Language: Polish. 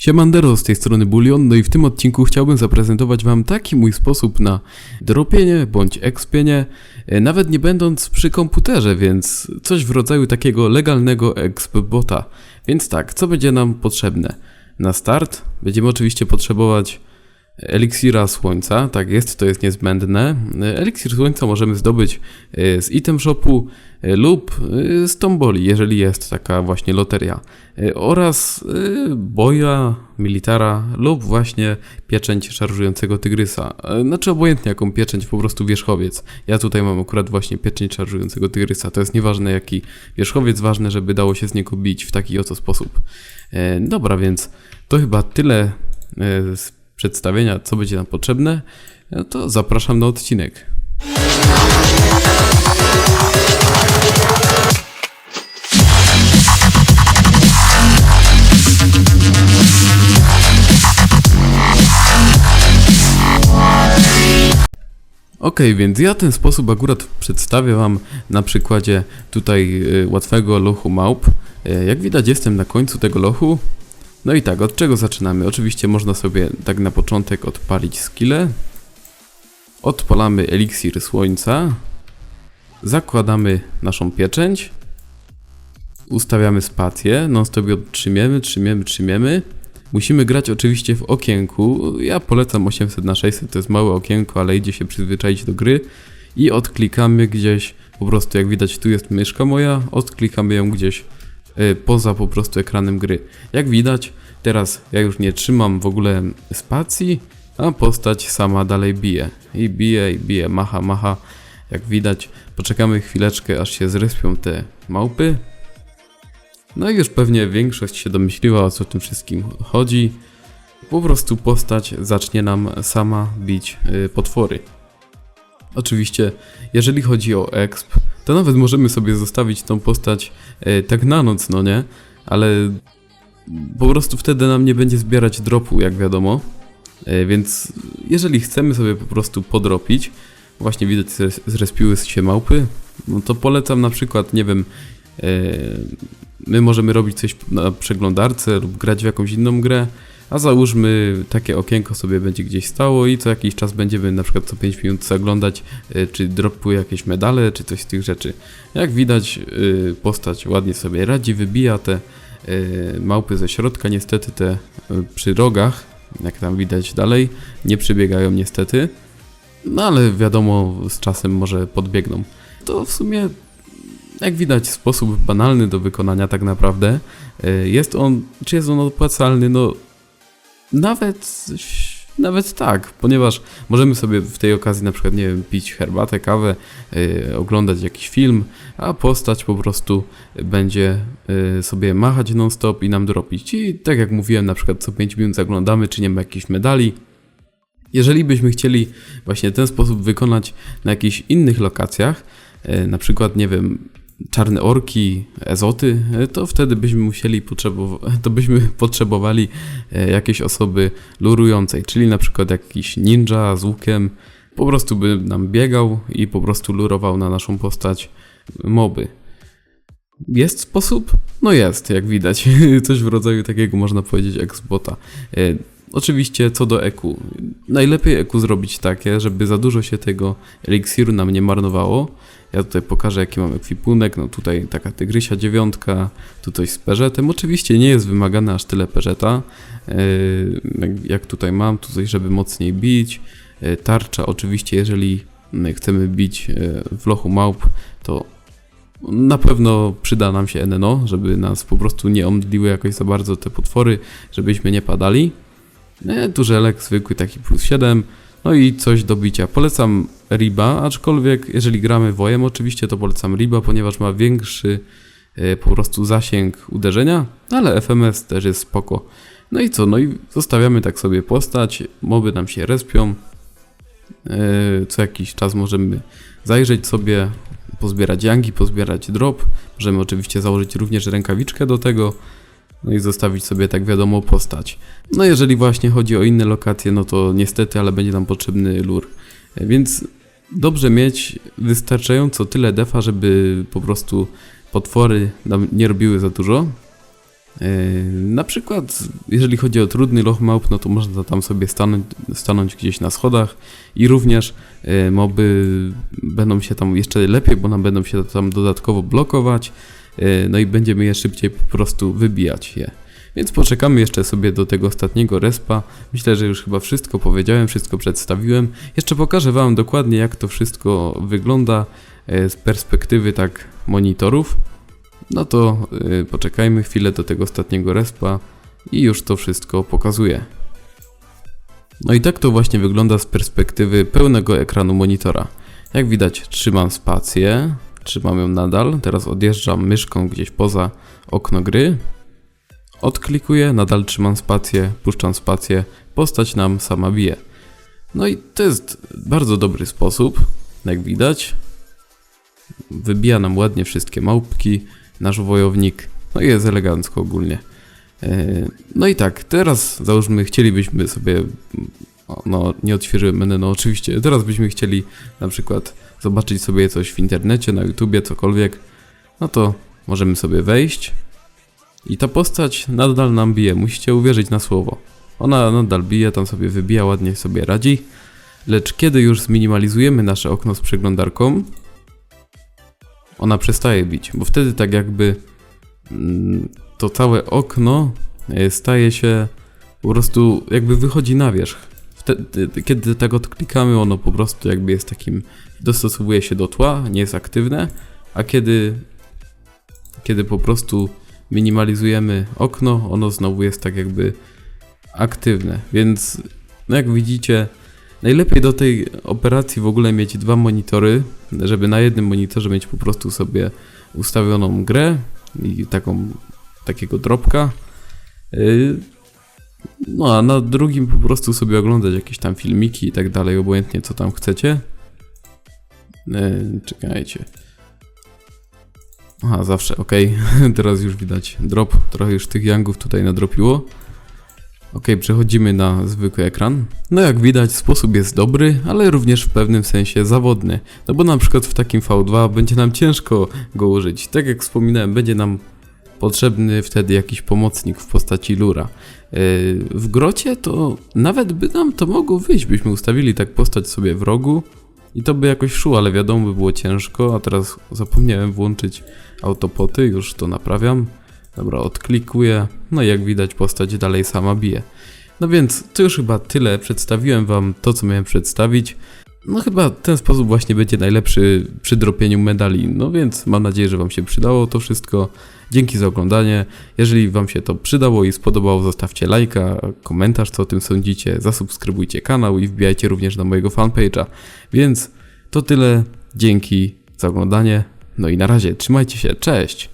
Siemandero, z tej strony Bulion, no i w tym odcinku chciałbym zaprezentować Wam taki mój sposób na dropienie bądź expienie, e, nawet nie będąc przy komputerze, więc coś w rodzaju takiego legalnego exp-bota. Więc tak, co będzie nam potrzebne? Na start będziemy oczywiście potrzebować eliksira słońca, tak jest, to jest niezbędne. Eliksir słońca możemy zdobyć e, z item shopu e, lub e, z tomboli, jeżeli jest taka właśnie loteria. Oraz boja, militara lub właśnie pieczęć szarżującego tygrysa. Znaczy obojętnie jaką pieczęć, po prostu wierzchowiec. Ja tutaj mam akurat właśnie pieczęć szarżującego tygrysa. To jest nieważne jaki wierzchowiec, ważne żeby dało się z niego bić w taki oto sposób. Dobra, więc to chyba tyle z przedstawienia, co będzie nam potrzebne, no to zapraszam na odcinek. Ok, więc ja ten sposób akurat przedstawię Wam na przykładzie tutaj y, łatwego lochu małp. Y, Jak widać jestem na końcu tego lochu. No i tak, od czego zaczynamy? Oczywiście można sobie tak na początek odpalić skille. Odpalamy eliksir słońca. Zakładamy naszą pieczęć. Ustawiamy spację, non stop ją trzymiemy, trzymiemy, trzymiemy. Musimy grać oczywiście w okienku. Ja polecam 800 na 600 to jest małe okienko, ale idzie się przyzwyczaić do gry. I odklikamy gdzieś, po prostu jak widać tu jest myszka moja, odklikamy ją gdzieś poza po prostu ekranem gry. Jak widać, teraz ja już nie trzymam w ogóle spacji, a postać sama dalej bije. I bije, i bije, macha, macha. Jak widać, poczekamy chwileczkę, aż się zrespią te małpy. No i już pewnie większość się domyśliła, o co tym wszystkim chodzi. Po prostu postać zacznie nam sama bić y, potwory. Oczywiście, jeżeli chodzi o exp, to nawet możemy sobie zostawić tą postać e, tak na noc, no nie? Ale po prostu wtedy nam nie będzie zbierać dropu, jak wiadomo. E, więc jeżeli chcemy sobie po prostu podropić, właśnie widać, zres- zrespiły się małpy, no to polecam na przykład, nie wiem, e, my możemy robić coś na przeglądarce lub grać w jakąś inną grę, a załóżmy takie okienko sobie będzie gdzieś stało i co jakiś czas będziemy na przykład co 5 minut zaglądać, y, czy dropły jakieś medale, czy coś z tych rzeczy. Jak widać, y, postać ładnie sobie radzi, wybija te y, małpy ze środka, niestety te przy rogach, jak tam widać dalej, nie przebiegają niestety. No ale wiadomo, z czasem może podbiegną. To w sumie, jak widać, sposób banalny do wykonania tak naprawdę. Jest on, czy jest on opłacalny? No, nawet, nawet tak, ponieważ możemy sobie w tej okazji na przykład, nie wiem, pić herbatę, kawę, yy, oglądać jakiś film, a postać po prostu będzie yy, sobie machać non-stop i nam dropić. I tak jak mówiłem, na przykład co 5 minut zaglądamy, czy nie ma jakichś medali. Jeżeli byśmy chcieli właśnie ten sposób wykonać na jakichś innych lokacjach, yy, na przykład, nie wiem, czarne orki, ezoty, e, to wtedy byśmy musieli potrzebować, to byśmy potrzebowali e, jakiejś osoby lurującej, czyli na przykład jakiś ninja z łukiem, po prostu by nam biegał i po prostu lurował na naszą postać moby. Jest sposób? No jest, jak widać. Coś w rodzaju takiego można powiedzieć Xbota. E, Oczywiście co do EQ. Najlepiej EQ zrobić takie, żeby za dużo się tego eliksiru nam nie marnowało. Ja tutaj pokażę jaki mam ekwipunek. No tutaj taka tygrysia dziewiątka, tu coś z peżetem. Oczywiście nie jest wymagane aż tyle peżeta. Yy, jak- tutaj mam, tu coś żeby mocniej bić. Yy, Tarcza oczywiście jeżeli chcemy bić yy, w lochu małp, to na pewno przyda nam się NNO, żeby nas po prostu nie omdliły jakoś za bardzo te potwory, żebyśmy nie padali. E, Tu żelek zwykły taki plus 7. No i coś do bicia. Polecam Riba, aczkolwiek jeżeli gramy wojem oczywiście to polecam Riba, ponieważ ma większy e, po prostu zasięg uderzenia, ale FMS też jest spoko. No i co? No i zostawiamy tak sobie postać, moby nam się respią. E, Co jakiś czas możemy zajrzeć sobie, pozbierać jangi, pozbierać drop. Możemy oczywiście założyć również rękawiczkę do tego. No i zostawić sobie, tak wiadomo, postać. No jeżeli właśnie chodzi o inne lokacje, no to niestety, ale będzie nam potrzebny lur. E, Więc dobrze mieć wystarczająco tyle defa, żeby po prostu potwory nam nie robiły za dużo. Yy, Na przykład, jeżeli chodzi o trudny loch małp, no to można tam sobie stanąć, stanąć gdzieś na schodach i również yy, moby będą się tam jeszcze lepiej, bo nam będą się tam dodatkowo blokować, no i będziemy je szybciej po prostu wybijać je. Więc poczekamy jeszcze sobie do tego ostatniego respa. Myślę, że już chyba wszystko powiedziałem, wszystko przedstawiłem. Jeszcze pokażę Wam dokładnie, jak to wszystko wygląda yy, z perspektywy tak monitorów. No to yy, poczekajmy chwilę do tego ostatniego respa i już to wszystko pokazuję. No i tak to właśnie wygląda z perspektywy pełnego ekranu monitora. Jak widać trzymam spację, trzymam ją nadal, teraz odjeżdżam myszką gdzieś poza okno gry. Odklikuję, nadal trzymam spację, puszczam spację, postać nam sama bije. No i to jest bardzo dobry sposób, jak widać. Wybija nam ładnie wszystkie małpki, nasz wojownik, no i jest elegancko ogólnie. E, No i tak, teraz załóżmy chcielibyśmy sobie, no nie odświeżyłem menu, no oczywiście, teraz byśmy chcieli na przykład zobaczyć sobie coś w internecie, na YouTubie, cokolwiek, no to możemy sobie wejść. I ta postać nadal nam bije, musicie uwierzyć na słowo. Ona nadal bije, tam sobie wybija, ładnie sobie radzi, lecz kiedy już zminimalizujemy nasze okno z przeglądarką, ona przestaje bić, bo wtedy tak jakby mm, to całe okno e, staje się po prostu jakby wychodzi na wierzch. Wtedy, kiedy tak odklikamy, ono po prostu jakby jest takim, dostosowuje się do tła, nie jest aktywne, a kiedy, kiedy po prostu minimalizujemy okno, ono znowu jest tak jakby aktywne, więc no jak widzicie, najlepiej do tej operacji w ogóle mieć dwa monitory, żeby na jednym monitorze mieć po prostu sobie ustawioną grę i taką, takiego dropka. Yy, No a na drugim po prostu sobie oglądać jakieś tam filmiki i tak dalej, obojętnie co tam chcecie. Yy, Czekajcie. Aha, zawsze, ok. Teraz już widać drop. Trochę już tych yangów tutaj nadropiło. Ok, przechodzimy na zwykły ekran. No jak widać sposób jest dobry, ale również w pewnym sensie zawodny. No bo na przykład w takim V2 będzie nam ciężko go użyć. Tak jak wspominałem, będzie nam potrzebny wtedy jakiś pomocnik w postaci lura. Yy, W grocie to nawet by nam to mogło wyjść, byśmy ustawili tak postać sobie w rogu i to by jakoś szło, ale wiadomo by było ciężko, a teraz zapomniałem włączyć autopoty, już to naprawiam. Dobra, odklikuję, no i jak widać postać dalej sama bije. No więc to już chyba tyle, przedstawiłem wam to co miałem przedstawić. No chyba ten sposób właśnie będzie najlepszy przy dropieniu medali, no więc mam nadzieję, że wam się przydało to wszystko. Dzięki za oglądanie. Jeżeli wam się to przydało i spodobało, zostawcie lajka, komentarz co o tym sądzicie, zasubskrybujcie kanał i wbijajcie również na mojego fanpage'a. Więc to tyle, dzięki za oglądanie, no i na razie, trzymajcie się, cześć!